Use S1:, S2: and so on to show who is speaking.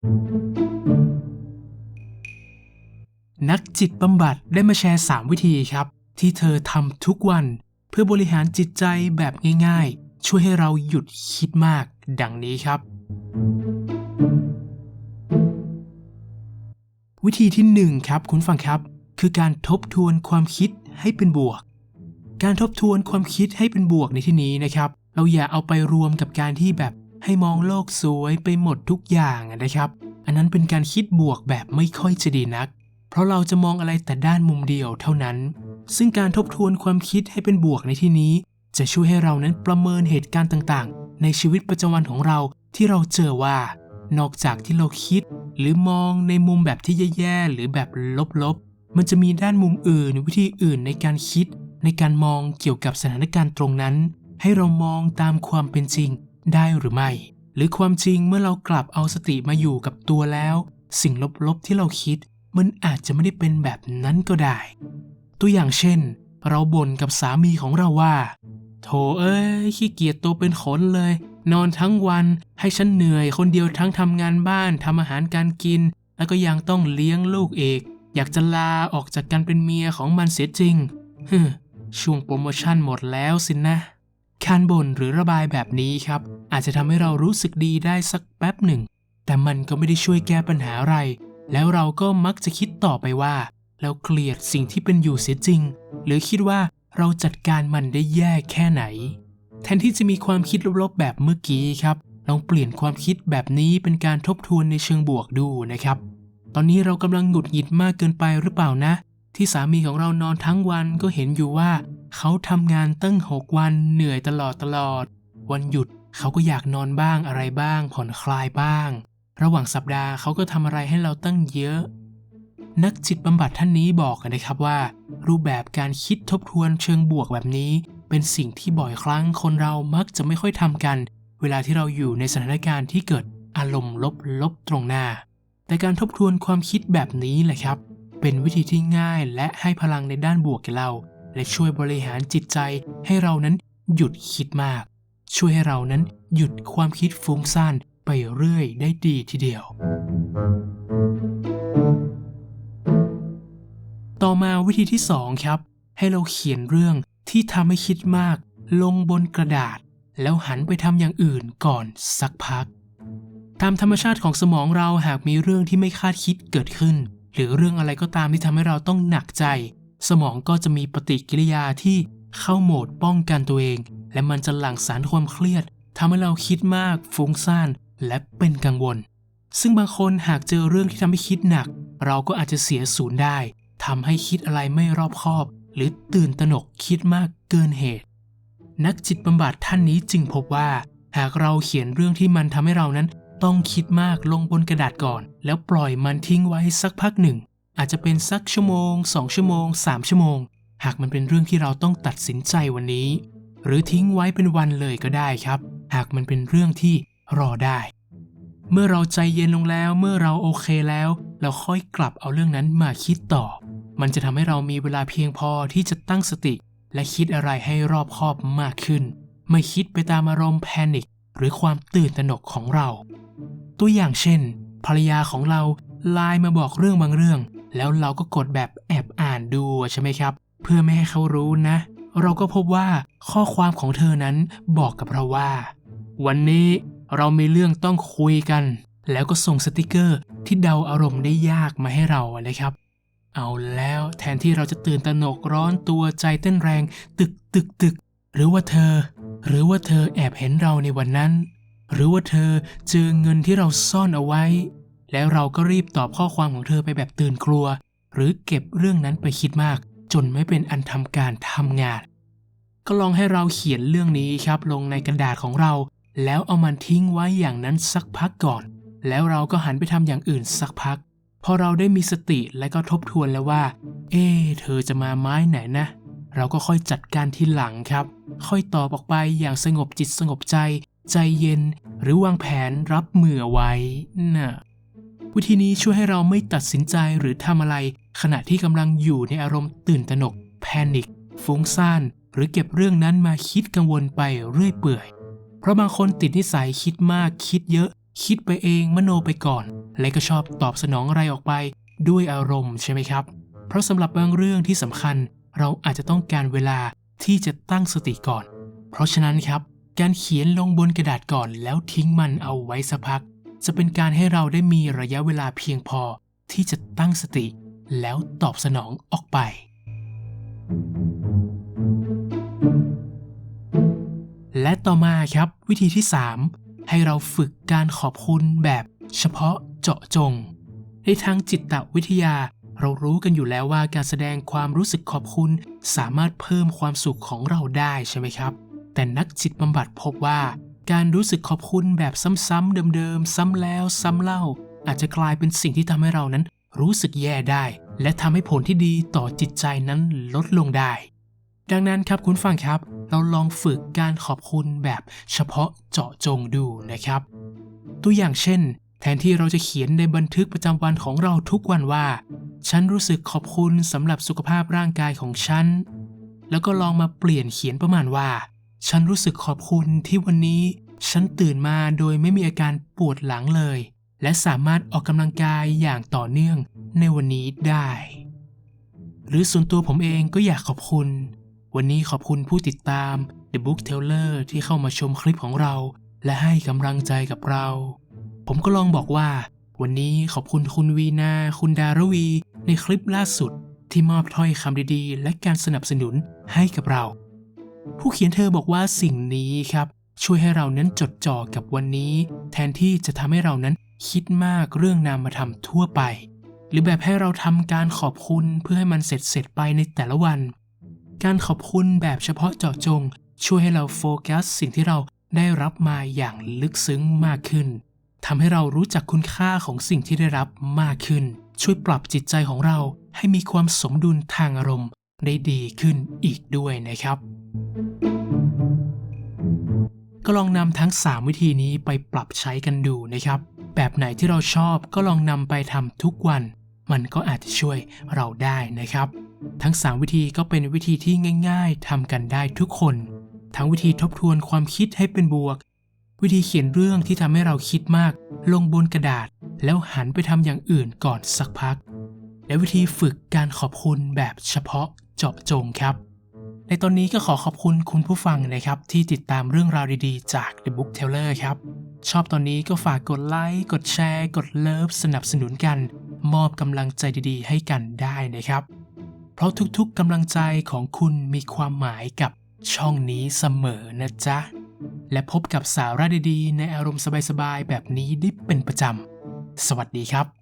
S1: นักจิตบำบัดได้มาแชร์ 3 วิธีครับ ที่เธอทำทุกวัน เพื่อบริหารจิตใจแบบง่าย ๆ ช่วยให้เราหยุดคิดมาก ดังนี้ครับ วิธีที่ 1 ครับ คุณฟังครับ คือการทบทวนความคิดให้เป็นบวก การทบทวนความคิดให้เป็นบวกในที่นี้นะครับ เราอย่าเอาไปรวมกับการที่แบบ ให้มองโลกสวยไปหมดทุกอย่างนะครับ อันนั้นเป็นการคิดบวกแบบไม่ค่อยจะดีนัก เพราะเราจะมองอะไรแต่ด้านมุมเดียวเท่านั้น ซึ่งการทบทวนความคิดให้เป็นบวกในที่นี้ จะช่วยให้เรานั้นประเมินเหตุการณ์ต่างๆ ในชีวิตประจำวันของเราที่เราเจอว่า นอกจากที่เราคิด หรือมองในมุมแบบที่แย่ๆหรือแบบลบๆ มันจะมีด้านมุมอื่นวิธีอื่นในการคิด ในการมองเกี่ยวกับสถานการณ์ตรงนั้น ให้เรามองตามความเป็นจริง ได้หรือไม่ หรือความจริงเมื่อเรากลับเอาสติมาอยู่กับตัวแล้ว สิ่งลบๆที่เราคิดมันอาจจะไม่ได้เป็นแบบนั้นก็ได้ ตัวอย่างเช่น เราบ่นกับสามีของเราว่า โถเอ้ยขี้เกียจตัวเป็นขนเลย นอนทั้งวันให้ฉันเหนื่อยคนเดียวทั้งทำงานบ้านทำอาหารการกิน แล้วก็ยังต้องเลี้ยงลูกเอกอยากจะลาออกจากการเป็นเมียของมันเสียจริงฮึช่วงโปรโมชั่นหมดแล้วสินะ การบ่นหรือระบายแบบนี้ครับ อาจจะทำให้เรารู้สึกดีได้สักแป๊บหนึ่ง แต่มันก็ไม่ได้ช่วยแก้ปัญหาอะไร แล้วเราก็มักจะคิดต่อไปว่า เราเกลียดสิ่งที่เป็นอยู่เสียจริง หรือคิดว่าเราจัดการมันได้แย่แค่ไหน แทนที่จะมีความคิดลบๆแบบเมื่อกี้ครับ ลองเปลี่ยนความคิดแบบนี้เป็นการทบทวนในเชิงบวกดูนะครับ ตอนนี้เรากำลังหงุดหงิดมากเกินไปหรือเปล่านะ ที่สามีของเรานอนทั้งวันก็เห็นอยู่ว่า เขาทำงานตั้ง6วันเหนื่อยตลอดตลอด วันหยุดเขาก็อยากนอนบ้างอะไรบ้าง ผ่อนคลายบ้าง ระหว่างสัปดาห์เขาก็ทำอะไรให้เราตั้งเยอะ นักจิตบำบัดท่านนี้บอกกันนะครับว่า รูปแบบการคิดทบทวนเชิงบวกแบบนี้ เป็นสิ่งที่บ่อยครั้งคนเรามักจะไม่ค่อยทำกัน เวลาที่เราอยู่ในสถานการณ์ที่เกิดอารมณ์ลบๆตรงหน้า แต่การทบทวนความคิดแบบนี้แหละครับ เป็นวิธีที่ง่ายและให้พลังในด้านบวกแก่เรา และช่วยบริหารจิตใจให้เรานั้นหยุดคิดมาก ช่วยให้เรานั้นหยุดความคิดฟุ้งซ่านไปเรื่อยได้ดีทีเดียว ต่อมาวิธีที่ 2 ครับ ให้เราเขียนเรื่องที่ทำให้คิดมาก ลงบนกระดาษ แล้วหันไปทำอย่างอื่นก่อนสักพัก ตามธรรมชาติของสมองเราหากมีเรื่องที่ไม่คาดคิดเกิดขึ้น หรือเรื่องอะไรก็ตามที่ทำให้เราต้องหนักใจ สมองก็จะมีปฏิกิริยาที่เข้าโหมดป้องกันตัวเอง และมันจะหลั่งสารความเครียดทำให้เราคิดมาก ฟุ้งซ่านและเป็นกังวล ซึ่งบางคนหากเจอเรื่องที่ทำให้คิดหนัก เราก็อาจจะเสียศูนย์ได้ทำให้คิดอะไรไม่รอบคอบ หรือตื่นตระหนกคิดมากเกินเหตุ นักจิตบำบัดท่านนี้จึงพบว่า หากเราเขียนเรื่องที่มันทำให้เรานั้น ต้องคิดมากลงบนกระดาษก่อน แล้วปล่อยมันทิ้งไว้สักพักหนึ่ง อาจจะเป็นสักชั่วโมง 2 ชั่วโมง 3 ชั่วโมง หากมันเป็นเรื่องที่เราต้องตัดสินใจวันนี้ หรือทิ้งไว้เป็นวันเลยก็ได้ครับ หากมันเป็นเรื่องที่รอได้ เมื่อเราใจเย็นลงแล้ว เมื่อเราโอเคแล้ว เราค่อยกลับเอาเรื่องนั้นมาคิดต่อ มันจะทำให้เรามีเวลาเพียงพอที่จะตั้งสติ และคิดอะไรให้รอบคอบมากขึ้น ไม่คิดไปตามอารมณ์แพนิคหรือความตื่นตระหนกของเรา ตัวอย่างเช่น ภรรยาของเราไลน์มาบอกเรื่องบางเรื่อง แล้วเราก็กดแบบแอบอ่านดูใช่ไหมครับ เพื่อไม่ให้เขารู้นะ เราก็พบว่าข้อความของเธอนั้นบอกกับเราว่า วันนี้เรามีเรื่องต้องคุยกัน แล้วก็ส่งสติกเกอร์ที่เดาอารมณ์ได้ยากมาให้เรานะครับ เอาแล้วแทนที่เราจะตื่นตระหนกร้อนตัวใจเต้นแรง ตึกตึกตึก หรือว่าเธอ หรือว่าเธอแอบเห็นเราในวันนั้น หรือว่าเธอเจอเงินที่เราซ่อนเอาไว้ แล้วเราก็รีบตอบข้อความของเธอไปแบบตื่นกลัว หรือเก็บเรื่องนั้นไปคิดมาก จนไม่เป็นอันทำการทำงาน ก็ลองให้เราเขียนเรื่องนี้ครับลงในกระดาษของเรา แล้วเอามันทิ้งไว้อย่างนั้นสักพักก่อน แล้วเราก็หันไปทำอย่างอื่นสักพัก พอเราได้มีสติและก็ทบทวนแล้วว่า เอ๊เธอจะมาไม้ไหนนะ เราก็ค่อยจัดการทีหลังครับ ค่อยตอบออกไปอย่างสงบจิตสงบใจ ใจเย็น หรือวางแผนรับมือเอไว้น่ะ วิธีนี้ช่วยให้เราไม่ตัดสินใจหรือทำอะไร ขณะที่กำลังอยู่ในอารมณ์ตื่นตระหนก แพนิคฟุ้งซ่าน หรือเก็บเรื่องนั้นมาคิดกังวลไปเรื่อยเปื่อย เพราะบางคนติดนิสัยคิดมากคิดเยอะ คิดไปเองมโนไปก่อน และก็ชอบตอบสนองอะไรออกไป ด้วยอารมณ์ใช่ไหมครับ เพราะสำหรับบางเรื่องที่สำคัญ เราอาจจะต้องการเวลาที่จะตั้งสติก่อน เพราะฉะนั้นครับ การเขียนลงบนกระดาษก่อนแล้วทิ้งมันเอาไว้สักพัก จะเป็นการให้เราได้มีระยะเวลาเพียงพอที่จะตั้งสติ แล้วตอบสนองออกไป และต่อมาครับวิธีที่ 3 ให้เราฝึกการขอบคุณแบบเฉพาะเจาะจง ในทางจิตวิทยา เรารู้กันอยู่แล้วว่าการแสดงความรู้สึกขอบคุณ สามารถเพิ่มความสุขของเราได้ใช่ไหมครับ แต่นักจิตบำบัดพบว่า การรู้สึกขอบคุณแบบซ้ำๆเดิมๆ ซ้ำแล้วซ้ำเล่า อาจจะกลายเป็นสิ่งที่ทำให้เรานั้น รู้สึกแย่ได้ และทำให้ผลที่ดีต่อจิตใจนั้นลดลงได้ ดังนั้นครับคุณฟังครับ เราลองฝึกการขอบคุณแบบเฉพาะเจาะจงดูนะครับ ตัวอย่างเช่น แทนที่เราจะเขียนในบันทึกประจำวันของเราทุกวันว่า ฉันรู้สึกขอบคุณสำหรับสุขภาพร่างกายของฉัน แล้วก็ลองมาเปลี่ยนเขียนประมาณว่า ฉันรู้สึกขอบคุณที่วันนี้ฉันตื่นมาโดยไม่มีอาการปวดหลังเลย และสามารถออกกำลังกายอย่างต่อเนื่องในวันนี้ได้ หรือส่วนตัวผมเองก็อยากขอบคุณ วันนี้ขอบคุณผู้ติดตาม The Book Teller ที่เข้ามาชมคลิปของเรา และให้กำลังใจกับเรา ผมก็ลองบอกว่า วันนี้ขอบคุณคุณวีนา คุณดารวี ในคลิปล่าสุด ที่มอบถ้อยคำดีๆ และการสนับสนุนให้กับเรา ผู้เขียนเธอบอกว่าสิ่งนี้ครับ ช่วยให้เรานั้นจดจ่อกับวันนี้ แทนที่จะทำให้เรานั้นคิดมากเรื่องนามธรรมทั่วไป หรือแบบให้เราทำการขอบคุณเพื่อให้มันเสร็จเสร็จไปในแต่ละวัน การขอบคุณแบบเฉพาะเจาะจง ช่วยให้เราโฟกัสสิ่งที่เราได้รับมาอย่างลึกซึ้งมากขึ้นทำให้เรารู้จักคุณค่าของสิ่งที่ได้รับมากขึ้น ช่วยปรับจิตใจของเราให้มีความสมดุลทางอารมณ์ได้ดีขึ้นอีกด้วยนะครับ ก็ลองนำทั้ง 3 วิธีนี้ไปปรับใช้กันดูนะครับ แบบไหนที่เราชอบก็ลองนำไปทำทุกวัน มันก็อาจจะช่วยเราได้นะครับ ทั้ง 3 วิธีก็เป็นวิธีที่ง่าย ๆทำกันได้ทุกคน ทั้งวิธีทบทวนความคิดให้เป็นบวก วิธีเขียนเรื่องที่ทำให้เราคิดมาก ลงบนกระดาษ แล้วหันไปทำอย่างอื่นก่อนสักพัก และวิธีฝึกการขอบคุณแบบเฉพาะเจาะจงครับ ในตอนนี้ก็ขอขอบคุณคุณผู้ฟังนะครับ ที่ติดตามเรื่องราวดีๆ จาก The Book Teller ครับ ชอบตอนนี้ก็ฝากกดไลค์กดแชร์ กดเลิฟสนับสนุนกัน มอบกำลังใจดีๆ ให้กันได้นะครับ เพราะทุกๆกำลังใจของคุณมีความหมายกับช่องนี้เสมอนะจ๊ะ และพบกับสาระดีๆ ในอารมณ์สบายๆ แบบนี้ได้เป็นประจำ สวัสดีครับ